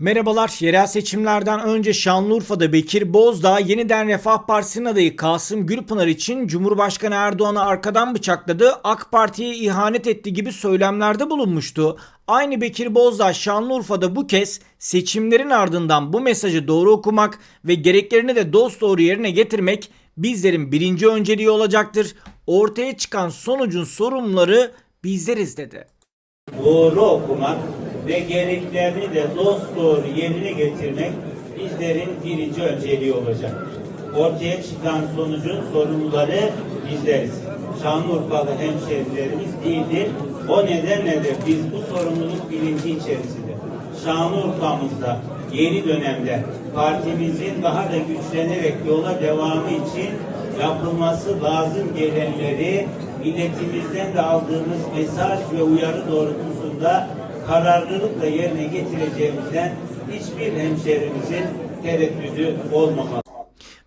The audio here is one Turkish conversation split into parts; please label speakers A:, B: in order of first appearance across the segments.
A: Merhabalar. Yerel seçimlerden önce Şanlıurfa'da Bekir Bozdağ yeniden Refah Partisi'nin adayı Kasım Gülpınar için Cumhurbaşkanı Erdoğan'ı arkadan bıçakladı, AK Parti'ye ihanet etti gibi söylemlerde bulunmuştu. Aynı Bekir Bozdağ Şanlıurfa'da bu kez seçimlerin ardından bu mesajı doğru okumak ve gereklerini de dost doğru yerine getirmek bizlerin birinci önceliği olacaktır. Ortaya çıkan sonucun sorumluları bizleriz dedi.
B: doğru okumak ve gereklerini de dost doğru yerine getirmek bizlerin birinci önceliği olacak. Ortaya çıkan sonucun sorumluları bizleriz. Şanlıurfalı hemşehrilerimiz değildir. O nedenle de biz bu sorumluluk bilinci içerisinde Şanlıurfa'mızda yeni dönemde partimizin daha da güçlenerek yola devamı için yapılması lazım gelenleri milletimizden de aldığımız mesaj ve uyarı doğrultusunda kararlılıkla yerine getireceğimizden hiçbir hemşehrimizin tereddüdü olmamalı.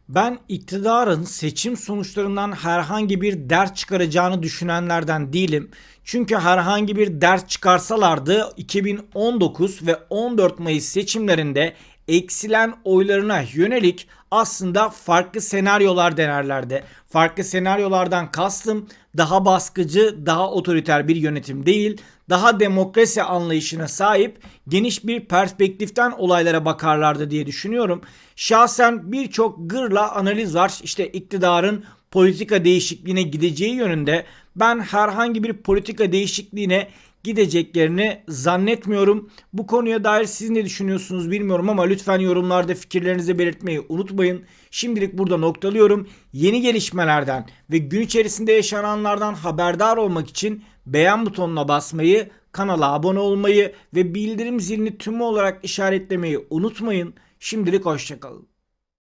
A: Ben iktidarın seçim sonuçlarından herhangi bir ders çıkaracağını düşünenlerden değilim. Çünkü herhangi bir ders çıkarsalardı 2019 ve 14 Mayıs seçimlerinde eksilen oylarına yönelik aslında farklı senaryolar denerlerdi. Farklı senaryolardan kastım daha baskıcı, daha otoriter bir yönetim değil, daha demokrasi anlayışına sahip geniş bir perspektiften olaylara bakarlardı diye düşünüyorum. Şahsen birçok gırla analiz var. İşte iktidarın politika değişikliğine gideceği yönünde. Ben herhangi bir politika değişikliğine gideceklerini zannetmiyorum. Bu konuya dair siz ne düşünüyorsunuz bilmiyorum ama lütfen yorumlarda fikirlerinizi belirtmeyi unutmayın. Şimdilik burada noktalıyorum. Yeni gelişmelerden ve gün içerisinde yaşananlardan haberdar olmak için beğen butonuna basmayı, kanala abone olmayı ve bildirim zilini tümü olarak işaretlemeyi unutmayın. Şimdilik hoşçakalın.